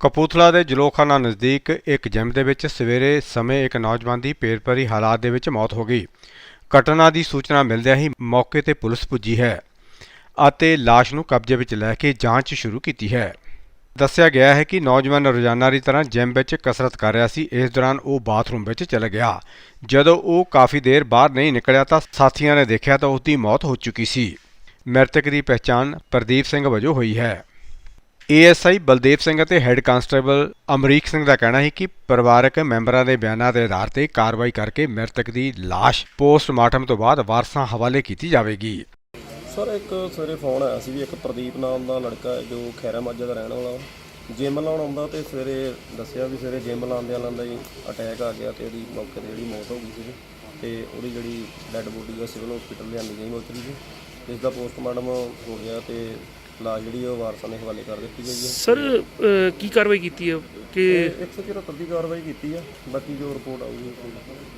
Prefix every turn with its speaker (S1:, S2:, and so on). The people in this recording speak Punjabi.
S1: ਕਪੂਥਲਾ ਦੇ ਜਲੋਖਾਨਾ ਨਜ਼ਦੀਕ ਇੱਕ ਜਿਮ ਦੇ ਵਿੱਚ ਸਵੇਰੇ ਸਮੇਂ ਇੱਕ ਨੌਜਵਾਨ ਦੀ ਪੇਟ ਭਰੀ ਹਾਲਾਤ ਦੇ ਵਿੱਚ ਮੌਤ ਹੋ ਗਈ। ਘਟਨਾ ਦੀ ਸੂਚਨਾ ਮਿਲਦਿਆਂ ਹੀ ਮੌਕੇ ਤੇ ਪੁਲਿਸ ਪੁੱਜੀ ਹੈ ਅਤੇ ਲਾਸ਼ ਨੂੰ ਕਬਜ਼ੇ ਵਿੱਚ ਲੈ ਕੇ ਜਾਂਚ ਸ਼ੁਰੂ ਕੀਤੀ ਹੈ। ਦੱਸਿਆ ਗਿਆ ਹੈ ਕਿ ਨੌਜਵਾਨ ਰੋਜ਼ਾਨਾ ਦੀ ਤਰ੍ਹਾਂ ਜਿਮ ਵਿੱਚ ਕਸਰਤ ਕਰ ਰਿਹਾ ਸੀ। ਇਸ ਦੌਰਾਨ ਉਹ ਬਾਥਰੂਮ ਵਿੱਚ ਚਲਾ ਗਿਆ। ਜਦੋਂ ਉਹ ਕਾਫੀ ਦੇਰ ਬਾਹਰ ਨਹੀਂ ਨਿਕਲਿਆ ਤਾਂ ਸਾਥੀਆਂ ਨੇ ਦੇਖਿਆ ਤਾਂ ਉਸ ਦੀ ਮੌਤ ਹੋ ਚੁੱਕੀ ਸੀ। ਮ੍ਰਿਤਕ ਦੀ ਪਛਾਣ ਪ੍ਰਦੀਪ ਸਿੰਘ ਵਜੋਂ ਹੋਈ ਹੈ। ਏਐਸਆਈ ਬਲਦੇਵ ਸਿੰਘ ਅਤੇ ਹੈੱਡ ਕਾਂਸਟੇਬਲ ਅਮਰੀਕ ਸਿੰਘ ਦਾ ਕਹਿਣਾ ਹੈ ਕਿ ਪਰਿਵਾਰਕ ਮੈਂਬਰਾਂ ਦੇ ਬਿਆਨਾਂ ਦੇ ਆਧਾਰ ਤੇ ਕਾਰਵਾਈ ਕਰਕੇ ਮ੍ਰਿਤਕ ਦੀ ਲਾਸ਼ ਪੋਸਟਮਾਰਟਮ ਤੋਂ ਬਾਅਦ ਵਾਰਸਾਂ ਹਵਾਲੇ ਕੀਤੀ ਜਾਵੇਗੀ।
S2: ਸਰ, ਇੱਕ ਸਵੇਰੇ ਫੋਨ ਆਇਆ ਸੀ ਵੀ ਇੱਕ ਪ੍ਰਦੀਪ ਨਾਮ ਦਾ ਲੜਕਾ ਹੈ ਜੋ ਖੈਰਾ ਮਾਜਾ ਦਾ ਰਹਿਣ ਵਾਲਾ। ਜਿਮ ਲਾਉਣ ਆਉਂਦਾ ਤੇ ਸਵੇਰੇ ਦੱਸਿਆ ਵੀ ਸਵੇਰੇ ਜਿਮ ਲਾਉਂਦਿਆਂ ਲਾਉਂਦਾ ਹੀ ਅਟੈਕ ਆ ਗਿਆ ਤੇ ਉਹਦੀ ਮੌਕੇ ਤੇ ਜਿਹੜੀ ਮੌਤ ਹੋ ਗਈ ਸੀ ਤੇ ਉਹਦੀ ਜਿਹੜੀ ਡੈੱਡ ਬੋਡੀ ਆ ਸਿਵਲ ਹਸਪੀਟਲ ਲਿਆਂਦੀ ਗਈ ਮੋਚਰੀ ਜੀ ਇਸ ਦਾ ਪੋਸਟਮਾਰਟਮ ਹੋ ਗਿਆ ਤੇ ਲਾਸ਼ ਜਿਹੜੀ ਉਹ ਵਾਰਸਾਂ ਦੇ ਹਵਾਲੇ ਕਰ ਦਿੱਤੀ ਗਈ ਹੈ।
S3: ਸਰ ਅਹ, ਕੀ ਕਾਰਵਾਈ ਕੀਤੀ ਹੈ? ਕਿ
S2: 174 ਦੀ ਕਾਰਵਾਈ ਕੀਤੀ ਹੈ ਬਾਕੀ ਜੋ ਰਿਪੋਰਟ ਆਊਗੀ ਉਹ